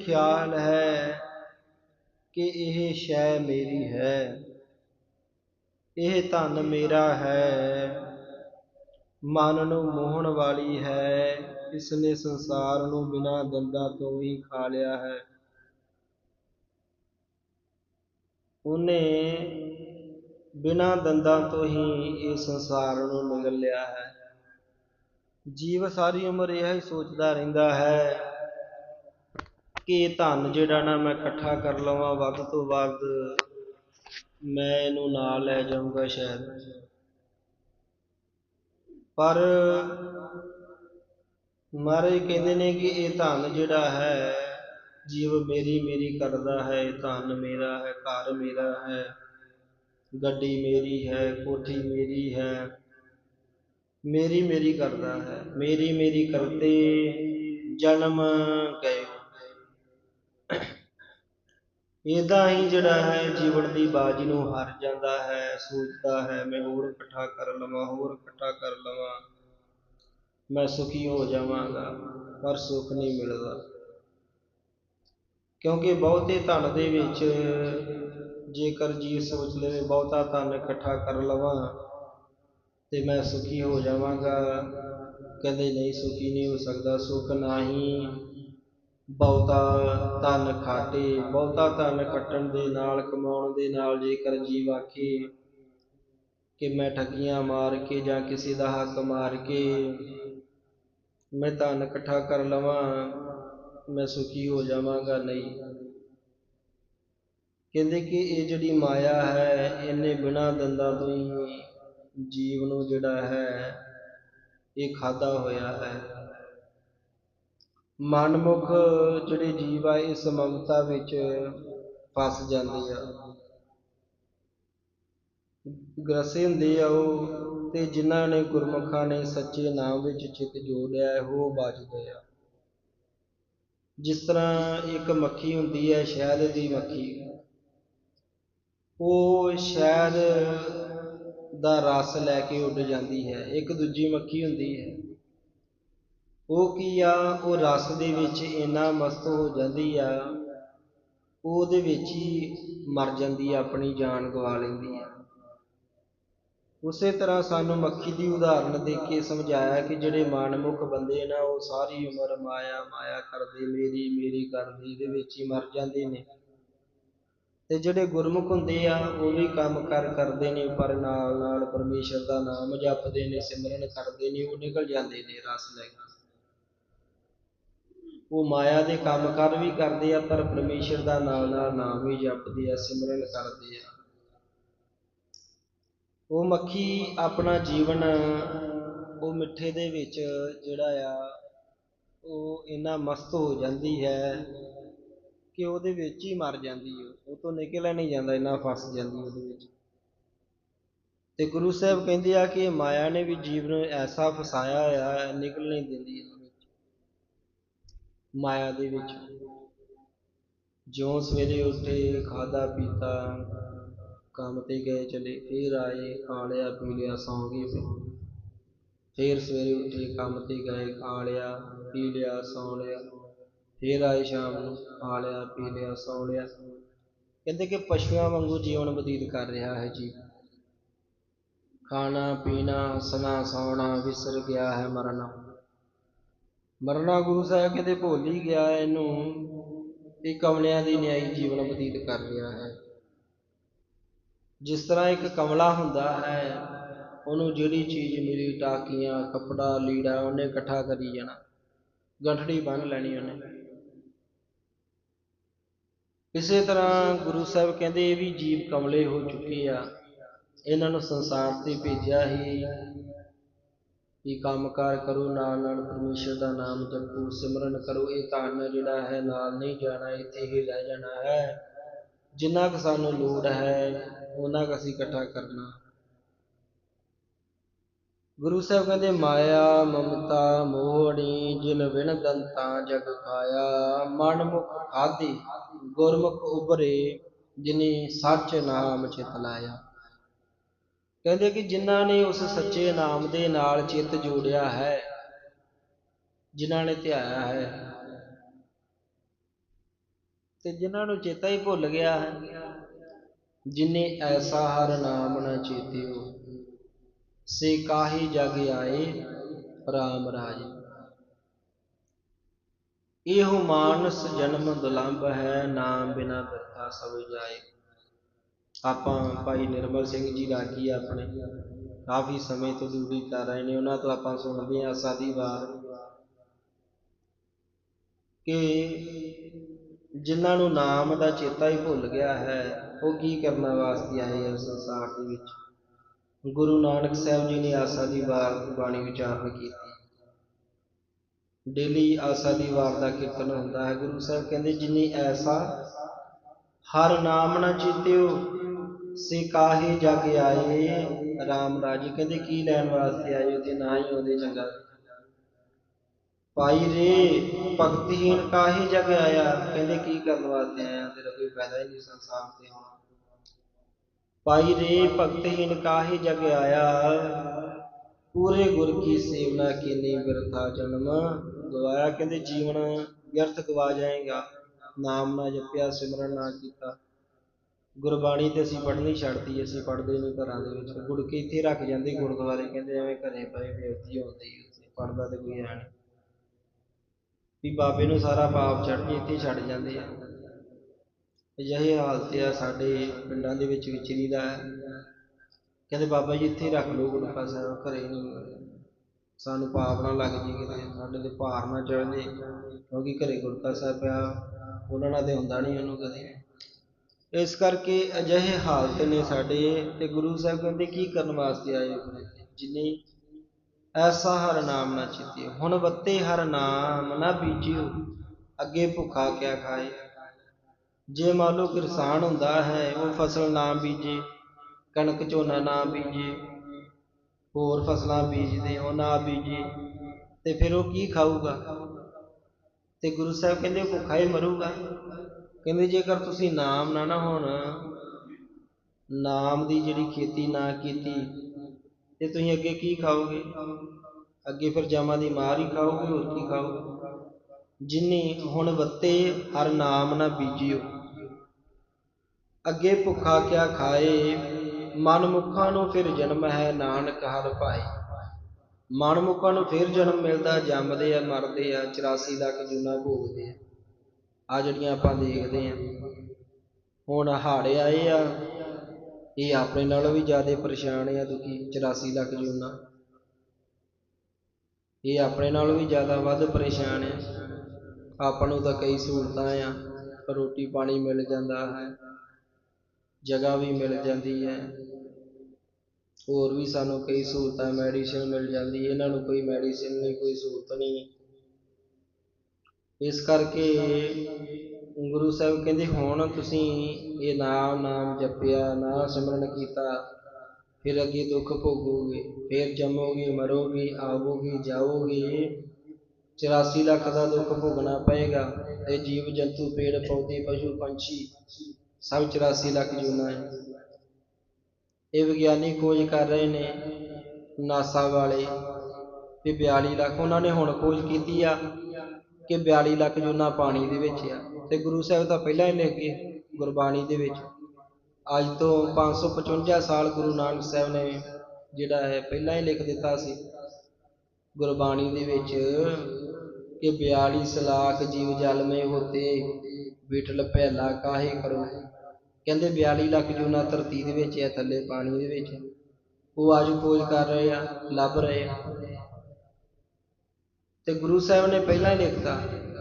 ਖਿਆਲ ਹੈ ਕਿ ਇਹ ਸ਼ੈ ਮੇਰੀ ਹੈ, ਇਹ ਧਨ ਮੇਰਾ ਹੈ, ਮਨ ਨੂੰ ਮੋਹਣ ਵਾਲੀ ਹੈ ਇਸ ਨੇ ਸੰਸਾਰ ਨੂੰ ਬਿਨਾਂ ਦੰਦਾਂ ਤੋਂ ਹੀ ਖਾ ਲਿਆ ਹੈ। ਉਹਨੇ ਬਿਨਾਂ ਦੰਦਾਂ ਤੋਂ ਹੀ ਇਹ ਸੰਸਾਰ ਨੂੰ ਨਿਗਲ ਲਿਆ ਹੈ। ਜੀਵ ਸਾਰੀ ਉਮਰ ਇਹ ਹੀ ਸੋਚਦਾ ਰਹਿੰਦਾ ਹੈ ਕਿ ਇਹ ਧਨ ਜਿਹੜਾ ਨਾ ਮੈਂ ਇਕੱਠਾ ਕਰ ਲਵਾਂ, ਵੱਧ ਤੋਂ ਵੱਧ ਮੈਂ ਇਹਨੂੰ ਨਾਲ ਲੈ ਜਾਊਂਗਾ ਸ਼ਾਇਦ। ਪਰ ਮਹਾਰਾਜ ਕਹਿੰਦੇ ਨੇ ਕਿ ਇਹ ਧਨ ਜਿਹੜਾ ਹੈ, ਜੀਵ ਮੇਰੀ ਮੇਰੀ ਕਰਦਾ ਹੈ, ਇਹ ਧਨ ਮੇਰਾ ਹੈ, ਘਰ ਮੇਰਾ ਹੈ, ਗੱਡੀ ਮੇਰੀ ਹੈ, ਕੋਠੀ ਮੇਰੀ ਹੈ, ਮੇਰੀ ਮੇਰੀ ਕਰਦਾ ਹੈ, ਮੇਰੀ ਮੇਰੀ ਕਰਤੇ ਜਨਮ ਗਏ। ਇੱਦਾਂ ਹੀ ਜਿਹੜਾ ਹੈ, ਜੀਵਨ ਦੀ ਬਾਜੀ ਨੂੰ ਹਾਰ ਜਾਂਦਾ ਹੈ, ਸੋਚਦਾ ਹੈ, ਮੈਂ ਹੋਰ ਇਕੱਠਾ ਕਰ ਲਵਾਂ, ਹੋਰ ਇਕੱਠਾ ਕਰ ਲਵਾਂ, ਮੈਂ ਸੁਖੀ ਹੋ ਜਾਵਾਂਗਾ, ਪਰ ਸੁੱਖ ਨਹੀਂ ਮਿਲਦਾ। ਕਿਉਂਕਿ ਬਹੁਤੇ ਧਨ ਦੇ ਵਿੱਚ ਜੇਕਰ ਜੀ ਸੋਚ ਲਵੇ, ਬਹੁਤਾ ਧਨ ਇਕੱਠਾ ਕਰ ਲਵਾਂ ਤੇ ਮੈਂ ਸੁਖੀ ਹੋ ਜਾਵਾਂਗਾ ਕਹਿੰਦੇ ਨਹੀਂ ਸੁਖੀ ਨਹੀਂ ਹੋ ਸਕਦਾ, ਸੁਖ ਹੀ ਬਹੁਤਾ ਧਨ ਖਾਟੇ, ਬਹੁਤਾ ਧਨ ਖੱਟਣ ਦੇ ਨਾਲ, ਕਮਾਉਣ ਦੇ ਨਾਲ ਜੇਕਰ ਜੀਵ ਆਖੇ ਕਿ ਮੈਂ ਠੱਗੀਆਂ ਮਾਰ ਕੇ ਜਾਂ ਕਿਸੇ ਦਾ ਹੱਕ ਮਾਰ ਕੇ ਮੈਂ ਧਨ ਇਕੱਠਾ ਕਰ ਲਵਾਂ, ਮੈਂ ਸੁਖੀ ਹੋ ਜਾਵਾਂਗਾ ਨਹੀਂ। ਕਹਿੰਦੇ ਕਿ ਇਹ ਜਿਹੜੀ ਮਾਇਆ ਹੈ, ਇਹਨੇ ਬਿਨਾਂ ਦੰਦਾਂ ਤੋਂ ਹੀ ਜੀਵ ਨੂੰ ਜਿਹੜਾ ਹੈ, ਇਹ ਖਾਦਾ ਹੋਇਆ ਹੈ। ਮਨਮੁਖ ਜਿਹੜੇ ਜੀਵ ਆ, ਇਸ ਮਮਤਾ ਵਿੱਚ ਫਸ ਜਾਂਦੇ ਆ। ਗ੍ਰਸੇ ਹੁੰਦੇ ਆ ਉਹ ਤੇ ਜਿਨ੍ਹਾਂ ਨੇ ਗੁਰਮੁਖਾਂ ਨੇ ਸੱਚੇ ਨਾਮ ਵਿੱਚ ਚਿੱਤ ਜੋੜਿਆ ਹੈ, ਉਹ ਬਚਦੇ ਆ। ਜਿਸ ਤਰ੍ਹਾਂ ਇੱਕ ਮੱਖੀ ਹੁੰਦੀ ਹੈ, ਸ਼ਹਿਦ ਦੀ ਮੱਖੀ, ਉਹ ਸ਼ਹਿਦ ਦਾ ਰਸ ਲੈ ਕੇ ਉੱਡ ਜਾਂਦੀ ਹੈ। ਇੱਕ ਦੂਜੀ ਮੱਖੀ ਹੁੰਦੀ ਹੈ। ਉਹ ਕੀ ਆ? ਉਹ ਰਸ ਦੇ ਵਿੱਚ ਇੰਨਾ ਮਸਤ ਹੋ ਜਾਂਦੀ ਆ, ਉਹਦੇ ਵਿੱਚ ਹੀ ਮਰ ਜਾਂਦੀ ਆ, ਆਪਣੀ ਜਾਨ ਗਵਾ ਲੈਂਦੀ ਆ। ਉਸੇ ਤਰ੍ਹਾਂ ਸਾਨੂੰ ਮੱਖੀ ਦੀ ਉਦਾਹਰਨ ਦੇ ਕੇ ਸਮਝਾਇਆ ਕਿ ਜਿਹੜੇ ਮਨਮੁਖ ਬੰਦੇ ਨਾ, ਉਹ ਸਾਰੀ ਉਮਰ ਮਾਇਆ ਮਾਇਆ ਕਰਦੇ, ਮੇਰੀ ਮੇਰੀ ਕਰਦੇ, ਇਹਦੇ ਵਿੱਚ ਹੀ ਮਰ ਜਾਂਦੇ ਨੇ। ਤੇ ਜਿਹੜੇ ਗੁਰਮੁਖ ਹੁੰਦੇ ਆ, ਉਹ ਵੀ ਕੰਮ ਕਰ ਕਰਦੇ ਨੇ, ਪਰ ਨਾਲ ਨਾਲ ਪਰਮੇਸ਼ਰ ਦਾ ਨਾਮ ਜਪਦੇ ਨੇ, ਸਿਮਰਨ ਕਰਦੇ ਨੇ, ਉਹ ਨਿਕਲ ਜਾਂਦੇ ਨੇ ਰਸ ਲੈ ਕੇ ਉਹ ਮਾਇਆ ਦੇ ਕੰਮ ਕਰ ਵੀ ਕਰਦੇ ਆ, ਪਰ ਪਰਮੇਸ਼ਰ ਦਾ ਨਾਲ ਨਾਲ ਨਾਮ ਵੀ ਜਪਦੇ ਆ, ਸਿਮਰਨ ਕਰਦੇ ਆ। ਉਹ ਮੱਖੀ ਆਪਣਾ ਜੀਵਨ, ਉਹ ਮਿੱਠੇ ਦੇ ਵਿੱਚ ਜਿਹੜਾ ਆ, ਉਹ ਇੰਨਾ ਮਸਤ ਹੋ ਜਾਂਦੀ ਹੈ ਕਿ ਉਹਦੇ ਵਿੱਚ ਹੀ ਮਰ ਜਾਂਦੀ ਹੈ। ਉਹ ਤੋਂ ਨਿਕਲਿਆ ਨਹੀਂ ਜਾਂਦਾ, ਇੰਨਾ ਫਸ ਜਾਂਦੀ ਉਹਦੇ ਵਿੱਚ। ਤੇ ਗੁਰੂ ਸਾਹਿਬ ਕਹਿੰਦੇ ਆ ਕਿ ਮਾਇਆ ਨੇ ਵੀ ਜੀਵ ਨੂੰ ਐਸਾ ਫਸਾਇਆ ਹੋਇਆ ਨਿਕਲ ਨਹੀਂ ਦਿੰਦੀ। ਮਾਇਆ ਦੇ ਵਿੱਚ। ਜਿਉਂ ਸਵੇਰੇ ਉੱਠੇ ਖਾਦਾ ਪੀਤਾ, ਕੰਮ ਤੇ ਗਏ, ਚਲੇ, ਫਿਰ ਆਏ, ਖਾ ਲਿਆ, ਪੀ ਲਿਆ, ਸੌਂ ਗਏ ਫਿਰ। ਫੇਰ ਸਵੇਰੇ ਉੱਠੇ, ਕੰਮ ਤੇ ਗਏ, ਖਾ ਲਿਆ, ਪੀ ਲਿਆ, ਸੌਂ ਲਿਆ। ਫਿਰ ਆਏ ਸ਼ਾਮ ਨੂੰ, ਖਾ ਲਿਆ, ਪੀ ਲਿਆ, ਸੌਂ ਲਿਆ। ਕਹਿੰਦੇ ਕਿ ਪਸ਼ੂਆਂ ਵਾਂਗੂ ਜੀਵਨ ਬਤੀਤ ਕਰ ਰਿਹਾ ਹੈ ਜੀ ਖਾਣਾ, ਪੀਣਾ, ਹੱਸਣਾ, ਸੌਣਾ, ਵਿਸਰ ਗਿਆ ਹੈ, ਮਰਨਾ। ਮਰਨਾ ਗੁਰੂ ਸਾਹਿਬ ਕਹਿੰਦੇ ਭੁੱਲ ਹੀ ਗਿਆ ਇਹਨੂੰ, ਇਹ ਕਮਲਿਆਂ ਦੀ ਨਿਆਈ ਜੀਵਨ ਬਤੀਤ ਕਰ ਰਿਹਾ ਹੈ। ਜਿਸ ਤਰ੍ਹਾਂ ਇੱਕ ਕਮਲਾ ਹੁੰਦਾ ਹੈ, ਉਹਨੂੰ ਜਿਹੜੀ ਚੀਜ਼ ਮਿਲੀ ਟਾਕੀਆਂ, ਕੱਪੜਾ, ਲੀੜਾ, ਉਹਨੇ ਇਕੱਠਾ ਕਰੀ ਜਾਣਾ। ਗੰਠੜੀ ਬੰਨ ਲੈਣੀ ਉਹਨੇ। ਇਸੇ ਤਰ੍ਹਾਂ ਗੁਰੂ ਸਾਹਿਬ ਕਹਿੰਦੇ ਇਹ ਵੀ ਜੀਵ ਕਮਲੇ ਹੋ ਚੁੱਕੇ ਆ। ਇਹਨਾਂ ਨੂੰ ਸੰਸਾਰ ਤੇ ਭੇਜਿਆ ਹੀ ਵੀ ਕੰਮਕਾਰ ਕਰੋ ਨਾਲ ਨਾਲ ਪਰਮੇਸ਼ਰ ਦਾ ਨਾਮ ਜਪੋ, ਸਿਮਰਨ ਕਰੋ। ਇਹ ਧਨ ਜਿਹੜਾ ਹੈ, ਨਾਲ ਨਹੀਂ ਜਾਣਾ, ਇੱਥੇ ਹੀ ਰਹਿ ਜਾਣਾ ਹੈ। ਜਿੰਨਾ ਕੁ ਸਾਨੂੰ ਲੋੜ ਹੈ ਉਹਨਾਂ ਕੁ ਅਸੀਂ ਇਕੱਠਾ ਕਰਨਾ। ਗੁਰੂ ਸਾਹਿਬ ਕਹਿੰਦੇ, ਮਾਇਆ, ਮਮਤਾ, ਮੋਹਣੀ, ਜਿਨ ਵਿਣ ਦੰਤਾ ਜਗ ਖਾਇਆ। ਮਨ ਮੁਖ ਖਾਦੀ ਗੁਰਮੁਖ ਉਬਰੇ ਜਿਨੇ ਸੱਚ ਨਾਮ ਚਿਤ ਲਾਇਆ। ਕਹਿੰਦੇ ਕਿ ਜਿਨ੍ਹਾਂ ਨੇ ਉਸ ਸੱਚੇ ਨਾਮ ਦੇ ਨਾਲ ਚਿੱਤ ਜੋੜਿਆ ਹੈ, ਜਿਨ੍ਹਾਂ ਨੇ ਧਿਆਇਆ ਹੈ, ਤੇ ਜਿਨ੍ਹਾਂ ਨੂੰ ਚੇਤਾ ਹੀ ਭੁੱਲ ਗਿਆ ਹੈ ਜਿਨੇ ਐਸਾ ਹਰ ਨਾਮ ਨਾ ਚੇਤਿਓ, ਸੇ ਕਾਹੀ ਜਗ ਆਏ RAM ਰਾਜ। ਇਹੋ ਮਾਨਸ ਜਨਮ ਦੁਲੰਭ ਹੈ, ਨਾਮ ਬਿਨਾ ਬਿਰਥਾ ਸਭ ਜਾਏ। ਆਪਾਂ ਭਾਈ ਨਿਰਮਲ ਸਿੰਘ ਜੀ ਰਾਗੀ ਆਪਣੇ? ਕਾਫੀ ਸਮੇਂ ਤੋਂ ਦੂਰੀ ਕਰ ਰਹੇ ਨੇ, ਉਹਨਾਂ ਤੋਂ ਆਪਾਂ ਸੁਣਦੇ ਆ ਸਾਦੀ ਵਾਰ। ਕਿ ਜਿਨ੍ਹਾਂ ਨੂੰ ਨਾਮ ਦਾ ਚੇਤਾ ਹੀ ਭੁੱਲ ਗਿਆ ਹੈ, ਉਹ ਕੀ ਕਰਨ ਵਾਸਤੇ ਆਏ ਆ ਸੰਸਾਰ ਦੇ ਵਿੱਚ? ਗੁਰੂ ਨਾਨਕ ਸਾਹਿਬ ਜੀ ਨੇ ਆਸਾ ਦੀ ਵਾਰ ਬਾਣੀ ਵਿਚਾਰਨ ਕੀਤੀ। ਡੇਲੀ ਆਸਾ ਦੀ ਵਾਰ ਦਾ ਕੀਰਤਨ ਹੁੰਦਾ ਹੈ। ਗੁਰੂ ਸਾਹਿਬ ਕਹਿੰਦੇ, ਜਿਨੀ ਐਸਾ, ਹਰ ਨਾਮ ਨਾ ਚੀਤਿਓ ਸੇ ਕਾਹੇ ਜਗ ਆਏ? RAM ਰਾਜੀ ਕਹਿੰਦੇ, ਕੀ ਲੈਣ ਵਾਸਤੇ ਆਏ ਤੇ ਨਾ ਹੀ ਉਹਦੇ ਚੰਗਾ ਪਾਈ ਰੇ ਭਗਤਹੀਨ ਕਾਹੇ ਜਗ ਆਇਆ? ਕਹਿੰਦੇ, ਕੀ ਕਰਨ ਵਾਸਤੇ ਆਇਆ? ਤੇਰਾ ਕੋਈ ਫਾਇਦਾ ਹੀ ਨਹੀਂ ਸੰਸਾਰ ਤੇ ਹੋਣਾ। ਪਾਈ ਰੇ ਭਗਤਹੀਨ ਕਾਹੇ ਜਗ ਆਇਆ? ਪੂਰੇ ਗੁਰ ਕੀ ਸੇਵਨਾ ਕੀਨੀ ਬਿਰਥਾ ਜਨਮ? ਗਵਾਇਆ ਕਹਿੰਦੇ, ਜੀਵਨ ਵਿਅਰਥ ਗਵਾ ਜਾਏਗਾ। ਨਾਮ ਨਾ ਜਪਿਆ, ਸਿਮਰਨ ਨਾ ਕੀਤਾ। ਗੁਰਬਾਣੀ ਤੇ ਅਸੀਂ ਪੜ੍ਹਨੀ ਛੱਡਤੀ, ਅਸੀਂ ਪੜ੍ਹਦੇ ਨਹੀਂ ਘਰਾਂ ਦੇ ਵਿੱਚ। ਗੁੜ ਕੇ ਇੱਥੇ ਰੱਖ ਜਾਂਦੇ ਗੁਰਦੁਆਰੇ, ਕਹਿੰਦੇ ਐਵੇਂ ਘਰੇ ਪਏ ਬੇਵਤੀ ਹੁੰਦੀ ਉੱਥੇ ਪੜ੍ਹਦਾ ਤੇ ਕੋਈ ਹੈ ਨਹੀਂ ਵੀ ਬਾਬੇ ਨੂੰ ਸਾਰਾ ਪਾਪ ਛੱਡ ਕੇ ਇੱਥੇ ਛੱਡ ਜਾਂਦੇ ਆ। ਅਜਿਹੇ ਹਾਲਤ ਆ ਸਾਡੇ ਪਿੰਡਾਂ ਦੇ ਵਿੱਚ ਵਿਚਰੀਦਾ ਹੈ ਕਹਿੰਦੇ ਬਾਬਾ ਜੀ ਇੱਥੇ ਰੱਖ ਲਓ ਗੁਰਕਾ ਸਾਹਿਬ ਘਰੇ ਨਹੀਂ ਸਾਨੂੰ ਪਾਪ ਨਾ ਲੱਗ ਜੇ ਕਿਤੇ, ਸਾਡੇ ਤੇ ਭਾਰ ਨਾ ਚੜ ਜੇ। ਕਿਉਂਕਿ ਘਰੇ ਗੁਰਕਾ ਸਾਹਿਬ ਪਿਆ ਉਹਨਾਂ ਨਾਲ ਤੇ ਹੁੰਦਾ ਨਹੀਂ ਉਹਨੂੰ ਕਦੇ। ਇਸ ਕਰਕੇ ਅਜਿਹੇ ਹਾਲਤ ਨੇ ਸਾਡੇ ਤੇ ਗੁਰੂ ਸਾਹਿਬ ਕਹਿੰਦੇ ਕੀ ਕਰਨ ਵਾਸਤੇ ਆਏ ਹੋ ਜਿਨੇ ਐਸਾ ਹਰ ਨਾਮ ਨਾ ਚਿੱਤੇ ਹੁਣ ਵੱਤੇ ਹਰ ਨਾਮ ਨਾ ਬੀਜਿਓ, ਅੱਗੇ ਭੁੱਖਾ ਕਿਆ ਖਾਏ? ਜੇ ਮੰਨ ਲਓ ਕਿਸਾਨ ਹੁੰਦਾ ਹੈ, ਉਹ ਫਸਲ ਨਾ ਬੀਜੇ, ਕਣਕ ਝੋਨਾ ਨਾ ਬੀਜੇ, ਹੋਰ ਫਸਲਾਂ ਬੀਜਦੇ, ਉਹ ਨਾ ਬੀਜੇ, ਤੇ ਫਿਰ ਉਹ ਕੀ ਖਾਊਗਾ? ਤੇ ਗੁਰੂ ਸਾਹਿਬ ਕਹਿੰਦੇ ਭੁੱਖਾ ਹੀ ਮਰੂਗਾ। ਕਹਿੰਦੇ ਜੇਕਰ ਤੁਸੀਂ ਨਾਮ ਨਾ ਨਾ ਹੋਣ, ਨਾਮ ਦੀ ਜਿਹੜੀ ਖੇਤੀ ਨਾ ਕੀਤੀ, ਤੇ ਤੁਸੀਂ ਅੱਗੇ ਕੀ ਖਾਓਗੇ? ਅੱਗੇ ਫਿਰ ਜਾਮਾਂ ਦੀ ਮਾਰ ਹੀ ਖਾਓਗੇ, ਹੋਰ ਕੀ ਖਾਓਗੇ? ਜਿਨੇ ਹੁਣ ਵੱਤੇ ਹਰ ਨਾਮ ਨਾ ਬੀਜਿਓ। ਅੱਗੇ ਭੁੱਖਾ ਕਿਆ ਖਾਏ? ਮਨਮੁਖਾਂ ਨੂੰ ਫਿਰ ਜਨਮ ਹੈ ਨਾਨਕ ਹਰ ਭਾਈ ਮਨ ਮੁਖਾਂ ਨੂੰ ਫਿਰ ਜਨਮ ਮਿਲਦਾ, ਜੰਮਦੇ ਆ, ਮਰਦੇ ਆ 84 ਲੱਖ ਜੁਨਾ ਭੋਗਦੇ ਆ। ਆ ਜਿਹੜੀਆਂ ਆਪਾਂ ਦੇਖਦੇ ਹਾਂ। ਹੁਣ ਹਾੜੇ ਆਏ ਆ। ਇਹ ਆਪਣੇ ਨਾਲੋਂ ਵੀ ਜ਼ਿਆਦਾ ਪਰੇਸ਼ਾਨ ਆ, ਦੁਖੀ 84 ਲੱਖ ਜੂਨਾ। ਇਹ ਆਪਣੇ ਨਾਲੋਂ ਵੀ ਜ਼ਿਆਦਾ ਵੱਧ ਪਰੇਸ਼ਾਨ ਆ। ਆਪਾਂ ਨੂੰ ਤਾਂ ਕਈ ਸਹੂਲਤਾਂ ਆ। ਰੋਟੀ ਪਾਣੀ ਮਿਲ ਜਾਂਦਾ ਹੈ। ਜਗ੍ਹਾ ਵੀ ਮਿਲ ਜਾਂਦੀ ਹੈ। ਹੋਰ ਵੀ ਸਾਨੂੰ ਕਈ ਸਹੂਲਤਾਂ ਮੈਡੀਸਿਨ ਮਿਲ ਜਾਂਦੀ। ਇਹਨਾਂ ਨੂੰ ਕੋਈ ਮੈਡੀਸਿਨ ਨਹੀਂ ਕੋਈ ਸਹੂਲਤ ਨਹੀਂ। ਇਸ ਕਰਕੇ ਗੁਰੂ ਸਾਹਿਬ ਕਹਿੰਦੇ, ਹੁਣ ਤੁਸੀਂ ਇਹ ਨਾਮ ਨਾਮ ਜਪਿਆ, ਨਾ ਸਿਮਰਨ ਕੀਤਾ, ਫਿਰ ਅੱਗੇ ਦੁੱਖ ਭੋਗੋਗੇ, ਫਿਰ ਜੰਮੋਗੇ, ਮਰੋਗੇ, ਆਵੋਗੇ ਜਾਓਗੇ 84 ਲੱਖ ਦਾ ਦੁੱਖ ਭੋਗਣਾ ਪਏਗਾ। ਇਹ ਜੀਵ, ਜੰਤੂ, ਪੇੜ, ਪੌਦੇ, ਪਸ਼ੂ, ਪੰਛੀ, ਸਭ 84 ਲੱਖ ਜੂਨਾ ਹੈ। ਇਹ ਵਿਗਿਆਨੀ ਖੋਜ ਕਰ ਰਹੇ ਨੇ ਨਾਸਾ ਵਾਲੇ ਵੀ 42 ਲੱਖ ਉਹਨਾਂ ਨੇ ਹੁਣ ਖੋਜ ਕੀਤੀ ਆ। ਕਿ 42 ਲੱਖ ਜੂਨਾ ਪਾਣੀ ਦੇ ਵਿੱਚ ਆ। ਤੇ ਗੁਰੂ ਸਾਹਿਬ ਤਾਂ ਪਹਿਲਾਂ ਹੀ ਲਿਖ ਗਏ ਗੁਰਬਾਣੀ ਦੇ ਵਿੱਚ। ਅੱਜ ਤੋਂ 555 ਸਾਲ ਗੁਰੂ ਨਾਨਕ ਸਾਹਿਬ ਨੇ ਜਿਹੜਾ ਹੈ ਪਹਿਲਾਂ ਹੀ ਲਿਖ ਦਿੱਤਾ ਸੀ ਗੁਰਬਾਣੀ ਦੇ ਵਿੱਚ ਕਿ 42 ਸਲਾਖ ਜੀਵ ਜਲ ਮੇ ਹੋਤੇ, ਵਿਠਲ ਪਹਿਲਾ ਕਾਹੇ ਕਰੋ ਕਹਿੰਦੇ 42 ਲੱਖ ਜੂਨਾ ਧਰਤੀ ਦੇ ਵਿੱਚ ਹੈ, ਥੱਲੇ ਪਾਣੀ ਦੇ ਵਿੱਚ। ਉਹ ਅੱਜ ਖੋਜ ਕਰ ਰਹੇ ਆ, ਲੱਭ ਰਹੇ ਆ। ਤੇ ਗੁਰੂ ਸਾਹਿਬ ਨੇ ਪਹਿਲਾਂ ਹੀ ਲਿਖਤਾ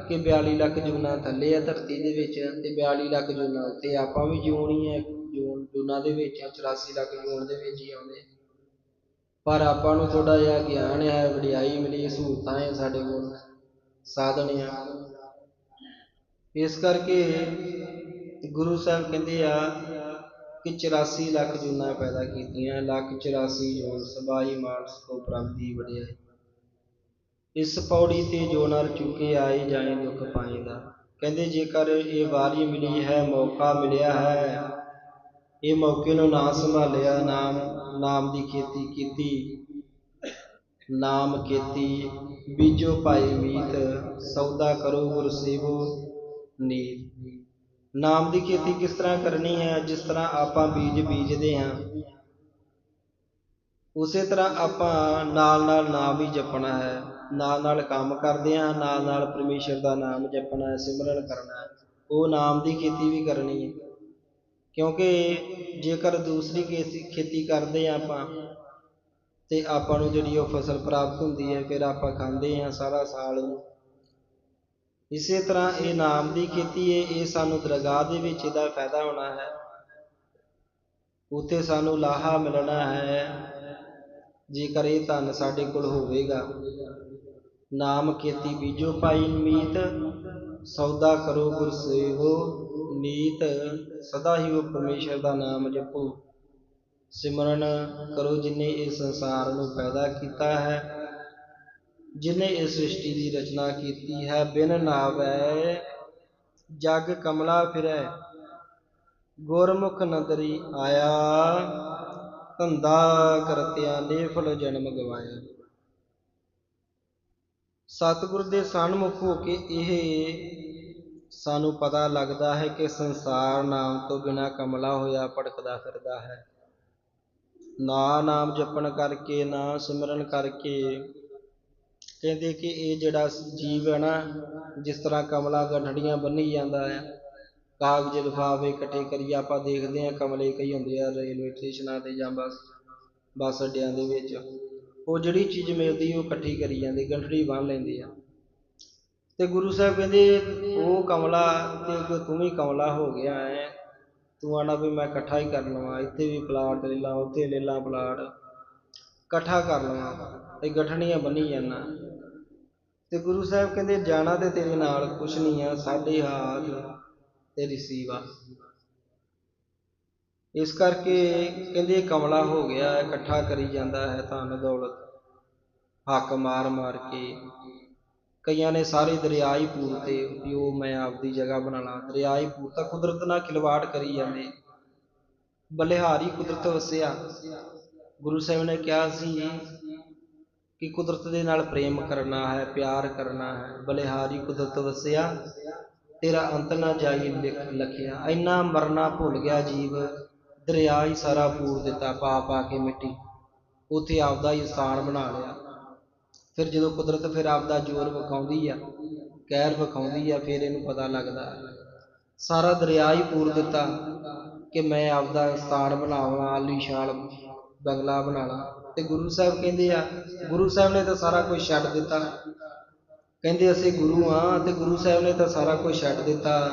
ਕਿ 42 ਲੱਖ ਜੂਨਾ ਥੱਲੇ ਆ ਧਰਤੀ ਦੇ ਵਿੱਚ ਤੇ 42 ਲੱਖ ਜੂਨਾ ਉੱਤੇ ਆਪਾਂ ਵੀ ਜੂਨ ਹੀ ਹੈ ਜੂਨ ਜੂਨਾਂ ਦੇ ਵਿੱਚ 84 ਲੱਖ ਜੂਨ ਦੇ ਵਿੱਚ ਹੀ ਆਉਂਦੇ ਪਰ ਆਪਾਂ ਨੂੰ ਥੋੜਾ ਜਿਹਾ ਗਿਆਨ ਹੈ, ਵਡਿਆਈ ਮਿਲੀ, ਸਹੂਲਤਾਂ ਹੈ ਸਾਡੇ ਕੋਲ, ਸਾਧਨ ਆ। ਇਸ ਕਰਕੇ ਗੁਰੂ ਸਾਹਿਬ ਕਹਿੰਦੇ ਆ ਕਿ 84 ਲੱਖ ਜੂਨਾ ਪੈਦਾ ਕੀਤੀਆਂ, ਲੱਖ 84 ਜੂਨ ਸਬਾਈ ਮਾਨਸ ਕੋ ਪ੍ਰਾਪਤੀ ਵਡਿਆਈ। ਇਸ ਪੌੜੀ ਤੇ ਜੋ ਨਰ ਚੁਕੇ ਆਏ ਜਾਏ ਦੁੱਖ ਪਾਏਗਾ। ਕਹਿੰਦੇ, ਜੇਕਰ ਇਹ ਵਾਰੀ ਮਿਲੀ ਹੈ, ਮੌਕਾ ਮਿਲਿਆ ਹੈ। ਇਹ ਮੌਕੇ ਨੂੰ ਨਾ ਸੰਭਾਲਿਆ, ਨਾਮ ਨਾਮ ਦੀ ਖੇਤੀ ਕੀਤੀ। ਨਾਮ ਖੇਤੀ, ਬੀਜੋ ਭਾਈ ਮੀਤ, ਸੌਦਾ ਕਰੋ ਗੁਰ ਸੇਵੋ ਨੀਤ। ਨਾਮ ਦੀ ਖੇਤੀ ਕਿਸ ਤਰ੍ਹਾਂ ਕਰਨੀ ਹੈ? ਜਿਸ ਤਰ੍ਹਾਂ ਆਪਾਂ ਬੀਜ ਬੀਜਦੇ ਹਾਂ, ਉਸੇ ਤਰ੍ਹਾਂ ਆਪਾਂ ਨਾਲ ਨਾਲ ਨਾਮ ਵੀ ਜਪਣਾ ਹੈ। ਨਾਲ ਨਾਲ ਕੰਮ ਕਰਦੇ ਹਾਂ, ਨਾਲ ਨਾਲ ਪਰਮੇਸ਼ਰ ਦਾ ਨਾਮ ਜਪਣਾ ਸਿਮਰਨ ਕਰਨਾ ਉਹ ਨਾਮ ਦੀ ਖੇਤੀ ਵੀ ਕਰਨੀ ਹੈ। ਕਿਉਂਕਿ ਜੇਕਰ ਦੂਸਰੀ ਖੇਤੀ ਖੇਤੀ ਕਰਦੇ ਹਾਂ ਆਪਾਂ, ਤੇ ਆਪਾਂ ਨੂੰ ਜਿਹੜੀ ਉਹ ਫਸਲ ਪ੍ਰਾਪਤ ਹੁੰਦੀ ਹੈ, ਫਿਰ ਆਪਾਂ ਖਾਂਦੇ ਹਾਂ ਸਾਰਾ ਸਾਲ ਨੂੰ। ਇਸੇ ਤਰ੍ਹਾਂ ਇਹ ਨਾਮ ਦੀ ਖੇਤੀ ਹੈ, ਇਹ ਸਾਨੂੰ ਦਰਗਾਹ ਦੇ ਵਿੱਚ ਇਹਦਾ ਫਾਇਦਾ ਹੋਣਾ ਹੈ। ਉੱਥੇ ਸਾਨੂੰ ਲਾਹਾ ਮਿਲਣਾ ਹੈ। ਜੇਕਰ ਇਹ ਧਨ ਸਾਡੇ ਕੋਲ ਹੋਵੇਗਾ ਨਾਮ ਖੇਤੀ ਬੀਜੋ ਭਾਈ ਮੀਤ, ਸੌਦਾ ਕਰੋ ਗੁਰ ਸੇਵੋ, ਨੀਤ ਸਦਾ ਹੀ ਉਹ ਪਰਮੇਸ਼ਰ ਦਾ ਨਾਮ ਜਪੋ। ਸਿਮਰਨ ਕਰੋ ਜਿਨੇ ਇਸ ਸੰਸਾਰ ਨੂੰ ਪੈਦਾ ਕੀਤਾ ਹੈ, ਜਿਨੇ ਇਸ ਸ੍ਰਿਸ਼ਟੀ ਦੀ ਰਚਨਾ ਕੀਤੀ ਹੈ, ਬਿਨ ਨਾਵੈ ਜਗ ਕਮਲਾ ਫਿਰੈ। ਗੁਰਮੁਖ ਨਦਰੀ ਆਇਆ, ਧੰਦਾ ਕਰਤਿਆਂ ਨੇ ਨੇਫਲ ਜਨਮ ਗਵਾਇਆ। ਸਤਿਗੁਰ ਦੇ ਸਨਮੁਖ ਹੋ ਕੇ ਇਹ ਸਾਨੂੰ ਪਤਾ ਲੱਗਦਾ ਹੈ ਕਿ ਸੰਸਾਰ ਨਾਮ ਤੋਂ ਬਿਨਾ ਕਮਲਾ ਹੋਇਆ ਭਟਕਦਾ ਫਿਰਦਾ ਹੈ। ਨਾ ਨਾਮ ਜਪਣ ਕਰਕੇ, ਨਾ ਸਿਮਰਨ ਕਰਕੇ ਕਹਿੰਦੇ ਕਿ ਇਹ ਜਿਹੜਾ ਜੀਵ ਹੈ ਨਾ, ਜਿਸ ਤਰ੍ਹਾਂ ਕਮਲਾ ਗੰਢੜੀਆਂ ਬੰਨੀ ਜਾਂਦਾ ਹੈ, ਕਾਗਜ਼ ਲਿਫਾਫੇ ਇਕੱਠੇ ਕਰੀ ਆਪਾਂ ਦੇਖਦੇ ਹਾਂ ਕਮਲੇ ਕਈ ਹੁੰਦੇ ਆ ਰੇਲਵੇ ਸਟੇਸ਼ਨਾਂ ਤੇ ਜਾਂ ਬੱਸ ਬੱਸ ਅੱਡਿਆਂ ਦੇ ਵਿੱਚ। ਉਹ ਜਿਹੜੀ ਚੀਜ਼ ਮਿਲਦੀ ਉਹ ਇਕੱਠੀ ਕਰੀ ਜਾਂਦੇ, ਗੰਢੜੀ ਬੰਨ ਲੈਂਦੇ ਆ। ਤੇ ਗੁਰੂ ਸਾਹਿਬ ਕਹਿੰਦੇ, ਉਹ ਕਮਲਾ ਤੇ ਤੂੰ ਵੀ ਕਮਲਾ ਹੋ ਗਿਆ ਹੈ, ਤੂੰ ਆਣਾ ਵੀ ਮੈਂ ਇਕੱਠਾ ਹੀ ਕਰ ਲਵਾਂ, ਇੱਥੇ ਵੀ ਪਲਾਟ ਲੈ ਲਾ, ਉੱਥੇ ਲੈ ਲਾ ਪਲਾਟ, ਇਕੱਠਾ ਕਰ ਲਵਾਂ, ਤੇ ਗਠਣੀਆਂ ਬੰਨੀ ਜਾਣਾ। ਤੇ ਗੁਰੂ ਸਾਹਿਬ ਕਹਿੰਦੇ, ਜਾਣਾ ਤੇ ਤੇਰੇ ਨਾਲ ਕੁਛ ਨਹੀਂ ਆ, ਸਾਡੇ ਹਾਥ ਤੇਰੀ ਸੀਵਾ ਇਸ ਕਰਕੇ ਕਹਿੰਦੇ ਕਮਲਾ ਹੋ ਗਿਆ, ਇਕੱਠਾ ਕਰੀ ਜਾਂਦਾ ਹੈ ਧਨ ਦੌਲਤ। ਹੱਕ ਮਾਰ ਮਾਰ ਕੇ ਕਈਆਂ ਨੇ ਸਾਰੇ ਦਰਿਆ ਹੀ ਪੂਰਤੇ ਵੀ ਉਹ ਮੈਂ ਆਪਦੀ ਜਗ੍ਹਾ ਬਣਾ ਲਾਂ। ਦਰਿਆ ਹੀ ਪੂਰਤਾ ਕੁਦਰਤ ਨਾਲ ਖਿਲਵਾੜ ਕਰੀ ਜਾਂਦੇ। ਬਲਿਹਾਰੀ ਕੁਦਰਤ ਵਸਿਆ। ਗੁਰੂ ਸਾਹਿਬ ਨੇ ਕਿਹਾ ਸੀ ਕਿ ਕੁਦਰਤ ਦੇ ਨਾਲ ਪ੍ਰੇਮ ਕਰਨਾ ਹੈ, ਪਿਆਰ ਕਰਨਾ ਹੈ। ਬਲਿਹਾਰੀ ਕੁਦਰਤ ਵਸਿਆ, ਤੇਰਾ ਅੰਤ ਨਾ ਜਾਈ ਲਿਖ ਲਖਿਆ। ਇੰਨਾ ਮਰਨਾ ਭੁੱਲ ਗਿਆ ਜੀਵ। ਦਰਿਆ ਹੀ ਸਾਰਾ ਪੂਰ ਦਿੱਤਾ, ਪਾ ਪਾ ਕੇ ਮਿੱਟੀ। ਉੱਥੇ ਆਪਦਾ ਹੀ ਸਥਾਨ ਬਣਾ ਲਿਆ। ਫਿਰ ਜਦੋਂ ਕੁਦਰਤ ਫਿਰ ਆਪਦਾ ਜ਼ੋਰ ਵਿਖਾਉਂਦੀ ਆ, ਕਹਿਰ ਵਿਖਾਉਂਦੀ ਆ, ਫਿਰ ਇਹਨੂੰ ਪਤਾ ਲੱਗਦਾ। ਸਾਰਾ ਦਰਿਆ ਹੀ ਪੂਰ ਦਿੱਤਾ ਕਿ ਮੈਂ ਆਪਦਾ ਸਥਾਨ ਬਣਾਵਾਂ ਆਲੀਸ਼ਾਨ ਬੰਗਲਾ ਬਣਾ ਲਾਂ। ਤੇ ਗੁਰੂ ਸਾਹਿਬ ਕਹਿੰਦੇ ਆ, ਗੁਰੂ ਸਾਹਿਬ ਨੇ ਤਾਂ ਸਾਰਾ ਕੁਝ ਛੱਡ ਦਿੱਤਾ। ਕਹਿੰਦੇ ਅਸੀਂ ਗੁਰੂ ਆ ਤੇ ਗੁਰੂ ਸਾਹਿਬ ਨੇ ਤਾਂ ਸਾਰਾ ਕੁਝ ਛੱਡ ਦਿੱਤਾ।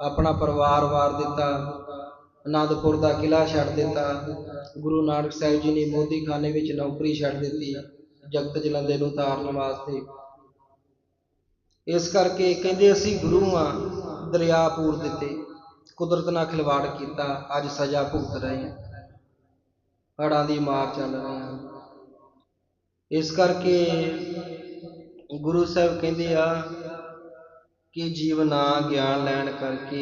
ਆਪਣਾ ਪਰਿਵਾਰ ਵਾਰ ਦਿੱਤਾ। ਅਨੰਦਪੁਰ ਦਾ ਕਿਲਾ ਛੱਡ ਦਿੱਤਾ। ਗੁਰੂ ਨਾਨਕ ਸਾਹਿਬ ਜੀ ਨੇ ਮੋਦੀ ਖਾਨੇ ਵਿੱਚ ਨੌਕਰੀ ਛੱਡ ਦਿੱਤੀ, ਜਗਤ ਜਲੰਦੇ ਨੂੰ ਤਾਰਨ ਵਾਸਤੇ। ਇਸ ਕਰਕੇ ਕਹਿੰਦੇ ਅਸੀਂ ਗੁਰੂ ਆ ਦਰਿਆ ਪੂਰ ਦਿੱਤੇ, ਕੁਦਰਤ ਨਾਲ ਖਿਲਵਾੜ ਕੀਤਾ, ਅੱਜ ਸਜ਼ਾ ਭੁਗਤ ਰਹੇ ਹਾਂ। ਹੜਾਂ ਦੀ ਮਾਰ ਚੱਲ ਰਹੇ ਹਾਂ। ਇਸ ਕਰਕੇ ਗੁਰੂ ਸਾਹਿਬ ਕਹਿੰਦੇ ਆ ਕਿ ਜੀਵ ਨਾ ਗਿਆਨ ਲੈਣ ਕਰਕੇ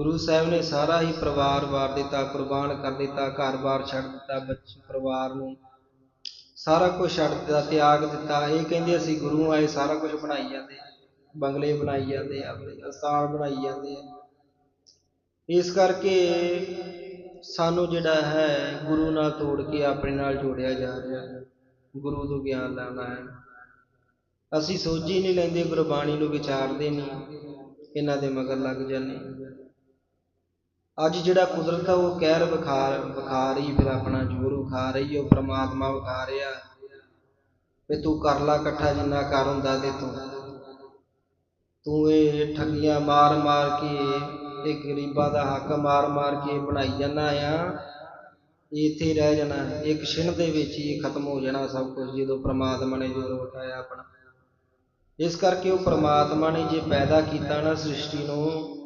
ਗੁਰੂ ਸਾਹਿਬ ਨੇ ਸਾਰਾ ਹੀ ਪਰਿਵਾਰ ਵਾਰ ਦਿੱਤਾ, ਕੁਰਬਾਨ ਕਰ ਦਿੱਤਾ ਘਰ-ਬਾਰ ਛੱਡ ਦਿੱਤਾ, ਬੱਚੇ, ਪਰਿਵਾਰ ਨੂੰ ਸਾਰਾ ਕੁਝ ਛੱਡ ਦਿੱਤਾ, ਤਿਆਗ ਦਿੱਤਾ। ਇਹ ਕਹਿੰਦੇ ਅਸੀਂ ਗੁਰੂ ਆਏ, ਸਾਰਾ ਕੁਝ ਬਣਾਈ ਜਾਂਦੇ ਬੰਗਲੇ ਬਣਾਈ ਜਾਂਦੇ ਆ ਅਸਥਾਨ ਬਣਾਈ ਜਾਂਦੇ ਆ। ਇਸ ਕਰਕੇ ਸਾਨੂੰ ਜਿਹੜਾ ਹੈ, ਗੁਰੂ ਨਾਲ ਤੋੜ ਕੇ ਆਪਣੇ ਨਾਲ ਜੋੜਿਆ ਜਾ ਰਿਹਾ ਹੈ। ਗੁਰੂ ਤੋਂ ਗਿਆਨ ਲੈਣਾ ਹੈ। ਅਸੀਂ ਸੋਝੀ ਨਹੀਂ ਲੈਂਦੇ, ਗੁਰਬਾਣੀ ਨੂੰ ਵਿਚਾਰਦੇ ਨਹੀਂ, ਇਹਨਾਂ ਦੇ ਮਗਰ ਲੱਗ ਜਾਂਦੇ। ਅੱਜ ਜਿਹੜਾ ਕੁਦਰਤ ਆ, ਉਹ ਕਹਿਰ ਵਿਖਾ ਵਿਖਾ ਰਹੀ, ਫਿਰ ਆਪਣਾ ਜ਼ੋਰ ਵਿਖਾ ਰਹੀ, ਉਹ ਪ੍ਰਮਾਤਮਾ ਵਿਖਾ ਰਿਹਾ। ਵੀ ਤੂੰ ਕਰ ਲਾ ਇਕੱਠਾ ਜਿੰਨਾ ਕਰ ਹੁੰਦਾ ਤੇ ਤੂੰ। ਤੂੰ ਇਹ ਠੱਗੀਆਂ ਮਾਰ ਮਾਰ ਕੇ ਤੇ ਗਰੀਬਾਂ ਦਾ ਹੱਕ ਮਾਰ ਮਾਰ ਕੇ ਬਣਾਈ ਜਾਂਦਾ ਆ। ਇੱਥੇ ਰਹਿ ਜਾਣਾ। ਇੱਕ ਛਿਣ ਦੇ ਵਿੱਚ ਹੀ ਖਤਮ ਹੋ ਜਾਣਾ ਸਭ ਕੁਝ, ਜਦੋਂ ਪ੍ਰਮਾਤਮਾ ਨੇ ਜ਼ੋਰ ਉਠਾਇਆ ਆਪਣਾ। ਇਸ ਕਰਕੇ ਉਹ ਪ੍ਰਮਾਤਮਾ ਨੇ ਜੇ ਪੈਦਾ ਕੀਤਾ ਨਾ ਸ੍ਰਿਸ਼ਟੀ ਨੂੰ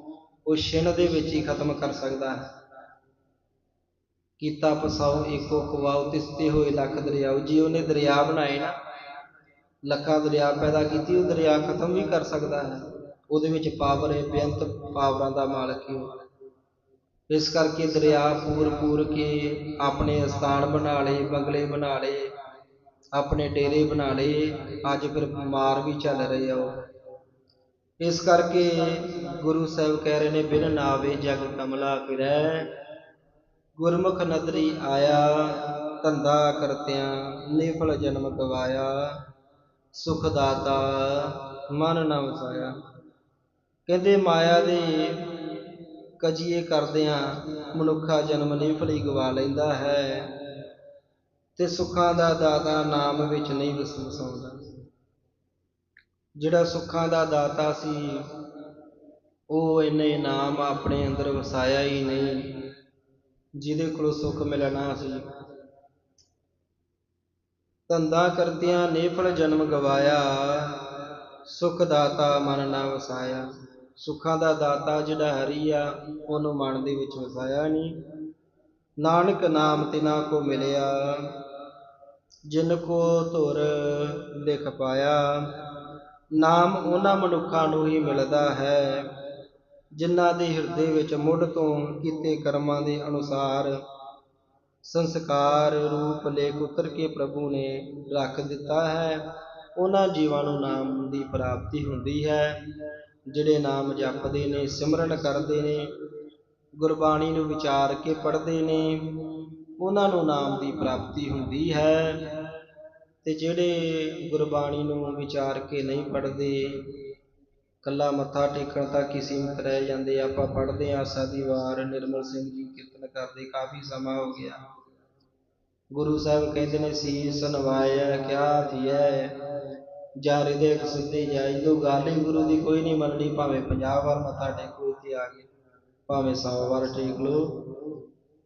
ਉਹ ਛਿਣ ਦੇ ਵਿੱਚ ਹੀ ਖਤਮ ਕਰ ਸਕਦਾ ਹੈ। ਕੀਤਾ ਪਸਾਉ ਏਕੋ ਕਵਾਉ, ਤਿਸਤੇ ਹੋਏ ਲੱਖ ਦਰਿਆਉ। ਜੀ ਉਹਨੇ ਦਰਿਆ ਬਣਾਏ ਨਾ, ਲੱਖਾਂ ਦਰਿਆ ਪੈਦਾ ਕੀਤੀ, ਉਹ ਦਰਿਆ ਖਤਮ ਵੀ ਕਰ ਸਕਦਾ ਹੈ। ਉਹਦੇ ਵਿੱਚ ਪਾਵਰ ਹੈ, ਬੇਅੰਤ ਪਾਵਰਾਂ ਦਾ ਮਾਲਕ ਹੈ ਇਸ ਕਰਕੇ ਦਰਿਆ ਪੂਰ ਪੂਰ ਕੇ ਆਪਣੇ ਅਸਥਾਨ ਬਣਾ ਲਏ, ਬੰਗਲੇ ਬਣਾ ਲਏ, ਆਪਣੇ ਡੇਰੇ ਬਣਾ ਲਏ। ਅੱਜ ਫਿਰ ਬਿਮਾਰ ਵੀ ਚੱਲ ਰਹੇ ਆ ਉਹ। ਇਸ ਕਰਕੇ ਗੁਰੂ ਸਾਹਿਬ ਕਹਿ ਰਹੇ ਨੇ, ਬਿਨ ਨਾਵੇ ਜਗ ਕਮਲਾ ਫਿਰੈ। ਗੁਰਮੁਖ ਨਦਰੀ ਆਇਆ, ਧੰਦਾ ਕਰਤਿਆਂ ਨਿਫਲ ਜਨਮ ਗਵਾਇਆ। ਸੁਖ ਦਾਤਾ ਮਨ ਨਾ ਵਸਾਇਆ ਕਹਿੰਦੇ ਮਾਇਆ ਦੇ ਕਜੀਏ ਕਰਦਿਆਂ ਮਨੁੱਖਾ ਜਨਮ ਨਿਫਲੀ ਗਵਾ ਲੈਂਦਾ ਹੈ ਤੇ ਸੁੱਖਾਂ ਦਾ ਦਾਤਾ ਨਾਮ ਵਿੱਚ ਨਹੀਂ ਵਸ ਵਸਾਉਂਦਾ ਜਿਹੜਾ ਸੁੱਖਾਂ ਦਾ ਦਾਤਾ ਸੀ, ਉਹ ਇਹਨੇ ਨਾਮ ਆਪਣੇ ਅੰਦਰ ਵਸਾਇਆ ਹੀ ਨਹੀਂ, ਜਿਹਦੇ ਕੋਲੋਂ ਸੁੱਖ ਮਿਲਣਾ ਸੀ। ਧੰਦਾ ਕਰਦਿਆਂ ਨੇਫਲ ਜਨਮ ਗਵਾਇਆ, ਸੁਖ ਦਾਤਾ ਮਨ ਨਾ ਵਸਾਇਆ। ਸੁੱਖਾਂ ਦਾ ਦਾਤਾ ਜਿਹੜਾ ਹਰੀ ਆ, ਉਹਨੂੰ ਮਨ ਦੇ ਵਿੱਚ ਵਸਾਇਆ ਨਹੀਂ। ਨਾਨਕ ਨਾਮ ਤਿਨਾ ਕੋ ਮਿਲਿਆ, ਜਿਨ ਕੋ ਧੁਰ ਲਿਖ ਪਾਇਆ। ਨਾਮ ਉਹਨਾਂ ਮਨੁੱਖਾਂ ਨੂੰ ਹੀ ਮਿਲਦਾ ਹੈ, ਜਿਨ੍ਹਾਂ ਦੇ ਹਿਰਦੇ ਵਿੱਚ ਮੁੱਢ ਤੋਂ ਕੀਤੇ ਕਰਮਾਂ ਦੇ ਅਨੁਸਾਰ ਸੰਸਕਾਰ ਰੂਪ ਲੇਖ ਉਤਰ ਕੇ ਪ੍ਰਭੂ ਨੇ ਰੱਖ ਦਿੱਤਾ ਹੈ। ਉਹਨਾਂ ਜੀਵਾਂ ਨੂੰ ਨਾਮ ਦੀ ਪ੍ਰਾਪਤੀ ਹੁੰਦੀ ਹੈ, ਜਿਹੜੇ ਨਾਮ ਜਪਦੇ ਨੇ, ਸਿਮਰਨ ਕਰਦੇ ਨੇ, ਗੁਰਬਾਣੀ ਨੂੰ ਵਿਚਾਰ ਕੇ ਪੜ੍ਹਦੇ ਨੇ, ਉਹਨਾਂ ਨੂੰ ਨਾਮ ਦੀ ਪ੍ਰਾਪਤੀ ਹੁੰਦੀ ਹੈ। ਅਤੇ ਜਿਹੜੇ ਗੁਰਬਾਣੀ ਨੂੰ ਵਿਚਾਰ ਕੇ ਨਹੀਂ ਪੜ੍ਹਦੇ ਇਕੱਲਾ ਮੱਥਾ ਟੇਕਣ ਤੱਕ ਹੀ ਸੀਮਤ ਰਹਿ ਜਾਂਦੇ, ਆਪਾਂ ਪੜ੍ਹਦੇ ਹਾਂ ਆਸਾ ਦੀ ਵਾਰ, ਨਿਰਮਲ ਸਿੰਘ ਜੀ ਕੀਰਤਨ ਕਰਦੇ, ਕਾਫੀ ਸਮਾਂ ਹੋ ਗਿਆ। ਗੁਰੂ ਸਾਹਿਬ ਕਹਿੰਦੇ ਨੇ, ਸੀਸ ਨਵਾਇਆ, ਕਿਆ ਥੀਐ ਜਾ ਹਿਰਦੇ ਸਿੱਧੇ ਜਾਈ ਜੋ ਗੱਲ ਹੀ ਗੁਰੂ ਦੀ ਕੋਈ ਨਹੀਂ ਮੰਨਣੀ, ਭਾਵੇਂ 50 ਵਾਰ ਮੱਥਾ ਟੇਕੋ, ਇੱਥੇ ਆ ਕੇ, ਭਾਵੇਂ 100 ਵਾਰ ਟੇਕ ਲਓ।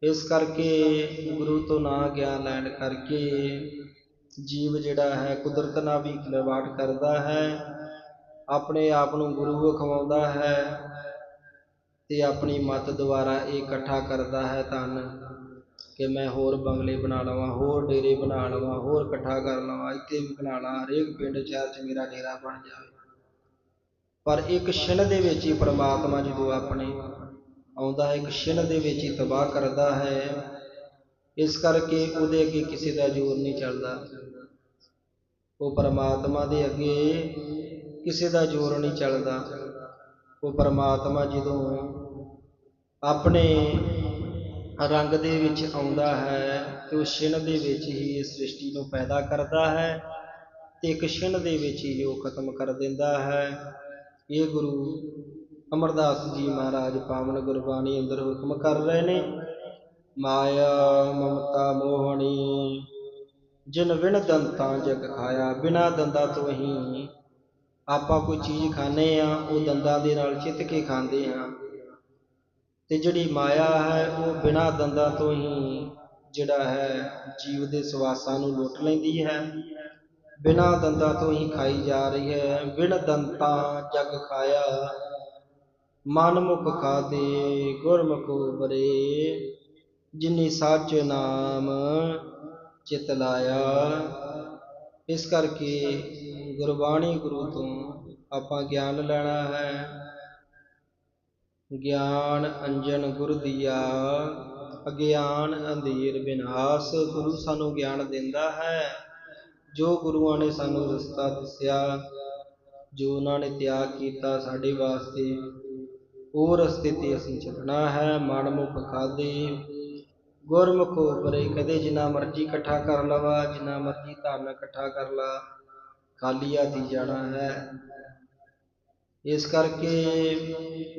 ਇਸ ਕਰਕੇ ਗੁਰੂ ਤੋਂ ਨਾ ਗਿਆਨ ਲੈਣ ਕਰਕੇ ਜੀਵ ਜਿਹੜਾ ਹੈ ਕੁਦਰਤ ਨਾਲ ਵੀ ਖਿਲਵਾੜ ਕਰਦਾ ਹੈ, ਆਪਣੇ ਆਪ ਨੂੰ ਗੁਰੂ ਖਵਾਉਂਦਾ ਹੈ ਤੇ ਆਪਣੀ ਮਤ ਦੁਆਰਾ ਇਹ ਇਕੱਠਾ ਕਰਦਾ ਹੈ ਧਨ ਕਿ ਮੈਂ ਹੋਰ ਬੰਗਲੇ ਬਣਾ ਲਵਾਂ, ਹੋਰ ਡੇਰੇ ਬਣਾ ਲਵਾਂ, ਹੋਰ ਇਕੱਠਾ ਕਰ ਲਵਾਂ, ਇੱਥੇ ਵੀ ਬਣਾ ਲਾਂ, ਹਰੇਕ ਪਿੰਡ ਸ਼ਹਿਰ 'ਚ ਮੇਰਾ ਡੇਰਾ ਬਣ ਜਾਵੇ। ਪਰ ਇੱਕ ਛਿਣ ਦੇ ਵਿੱਚ ਹੀ ਪ੍ਰਮਾਤਮਾ ਜਦੋਂ ਆਪਣੇ ਆਉਂਦਾ ਹੈ, ਇੱਕ ਛਿਣ ਦੇ ਵਿੱਚ ਹੀ ਤਬਾਹ ਕਰਦਾ ਹੈ, ਇਸ ਕਰਕੇ ਉਹਦੇ ਅੱਗੇ ਕਿਸੇ ਦਾ ਜ਼ੋਰ ਨਹੀਂ ਚੱਲਦਾ। ਉਹ ਪਰਮਾਤਮਾ ਦੇ ਅੱਗੇ ਕਿਸੇ ਦਾ ਜ਼ੋਰ ਨਹੀਂ ਚੱਲਦਾ। ਉਹ ਪਰਮਾਤਮਾ ਜਦੋਂ ਆਪਣੇ ਰੰਗ ਦੇ ਵਿੱਚ ਆਉਂਦਾ ਹੈ ਤੇ ਉਹ ਛਿਣ ਦੇ ਵਿੱਚ ਹੀ ਇਸ ਸ੍ਰਿਸ਼ਟੀ ਨੂੰ ਪੈਦਾ ਕਰਦਾ ਹੈ ਤੇ ਇੱਕ ਛਿਣ ਦੇ ਵਿੱਚ ਹੀ ਉਹ ਖਤਮ ਕਰ ਦਿੰਦਾ ਹੈ। ਇਹ ਗੁਰੂ ਅਮਰਦਾਸ ਜੀ ਮਹਾਰਾਜ ਪਾਵਨ ਗੁਰਬਾਣੀ ਅੰਦਰ ਹੁਕਮ ਕਰ ਰਹੇ ਨੇ, ਮਾਇਆ ਮਮਤਾ ਮੋਹਣੀ। ਜਿਨ ਵਿਣ ਦੰਤਾਂ ਜਗ ਖਾਇਆ, ਬਿਨਾ ਦੰਦਾਂ ਤੋਂ ਹੀ ਆਪਾਂ ਕੋਈ ਚੀਜ਼ ਖਾਂਦੇ ਆ ਉਹ ਦੰਦਾਂ ਦੇ ਨਾਲ ਚਿੱਤ ਕੇ ਖਾਂਦੇ ਆ ਤੇ ਜਿਹੜੀ ਮਾਇਆ ਹੈ, ਉਹ ਬਿਨਾ ਦੰਦਾਂ ਤੋਂ ਹੀ ਜਿਹੜਾ ਹੈ, ਜੀਵ ਦੇ ਸਵਾਸਾਂ ਨੂੰ ਲੁੱਟ ਲੈਂਦੀ ਹੈ। ਬਿਨਾ ਦੰਦਾਂ ਤੋਂ ਹੀ ਖਾਈ ਜਾ ਰਹੀ ਹੈ। ਵਿਣ ਦੰਤਾਂ ਜਗ ਖਾਇਆ, ਮਨ ਮੁਖ ਖਾਦੇ ਗੁਰਮੁਖ ਬਰੇ ਜਿਨੀ ਸੱਚ ਨਾਮ ਚਿਤਲਾਇਆ ਇਸ ਕਰਕੇ ਗੁਰਬਾਣੀ ਗੁਰੂ ਤੋਂ ਆਪਾਂ ਗਿਆਨ ਲੈਣਾ ਹੈ। ਗਿਆਨ ਅੰਜਨ ਗੁਰ ਦੀਆ, ਅਗਿਆਨ ਅੰਧੇਰ ਵਿਨਾਸ ਗੁਰੂ ਸਾਨੂੰ ਗਿਆਨ ਦਿੰਦਾ ਹੈ। ਜੋ ਗੁਰੂਆਂ ਨੇ ਸਾਨੂੰ ਰਸਤਾ ਦੱਸਿਆ, ਜੋ ਉਹਨਾਂ ਨੇ ਤਿਆਗ ਕੀਤਾ ਸਾਡੇ ਵਾਸਤੇ, ਉਹ ਰਸਤੇ ਤੇ ਅਸੀਂ ਚੱਲਣਾ ਹੈ। ਮਨ ਮੁਖ ਖਾਦੇ ਗੁਰਮੁਖ ਉਪਰੇ, ਕਦੇ ਜਿੰਨਾ ਮਰਜ਼ੀ ਇਕੱਠਾ ਕਰ ਲਵਾ ਜਿੰਨਾ ਮਰਜ਼ੀ ਧਨ ਇਕੱਠਾ ਕਰ ਲਾ, ਖਾਲੀ ਹੱਥੀ ਜਾਣਾ ਹੈ। ਇਸ ਕਰਕੇ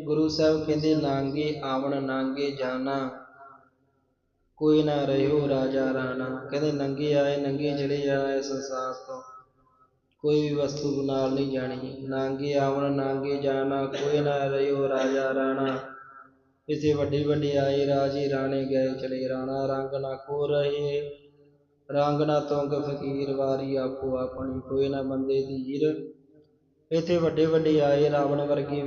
ਗੁਰੂ ਸਾਹਿਬ ਕਹਿੰਦੇ, ਨਾਂਗੇ ਆਵਣ, ਨਾਂਗੇ ਜਾਣਾ, ਕੋਈ ਨਾ ਰਹਿਓ ਰਾਜਾ ਰਾਣਾ। ਕਹਿੰਦੇ, ਨੰਗੇ ਆਏ, ਨੰਗੇ ਚਲੇ ਜਾਣਾ ਇਸ ਸੰਸਾਰ ਤੋਂ, ਕੋਈ ਵੀ ਵਸਤੂ ਨਾਲ ਨਹੀਂ ਜਾਣੀ। ਨਾਂਗੇ ਆਵਣ, ਨਾਂਗੇ ਜਾਣਾ, ਕੋਈ ਨਾ ਰਹਿਓ ਰਾਜਾ ਰਾਣਾ। ਇਸੇ ਵੱਡੇ ਵੱਡੇ ਆਏ ਰਾਜੇ ਰਾਣੇ ਗਏ ਚਲੇ ਰਾਣਾ, ਰੰਗ ਨਾ ਖੋ ਰਹੇ। ਰੰਗ ਨਾ ਤੁੰਗ ਫਕੀਰ, ਵਾਰੀ ਆਪੋ ਆਪਣੀ, ਕੋਈ ਨਾ ਬੰਦੇ ਧੀਰ ਇੱਥੇ ਵੱਡੇ ਵੱਡੇ ਆਏ ਰਾਵਣ ਵਰਗੇ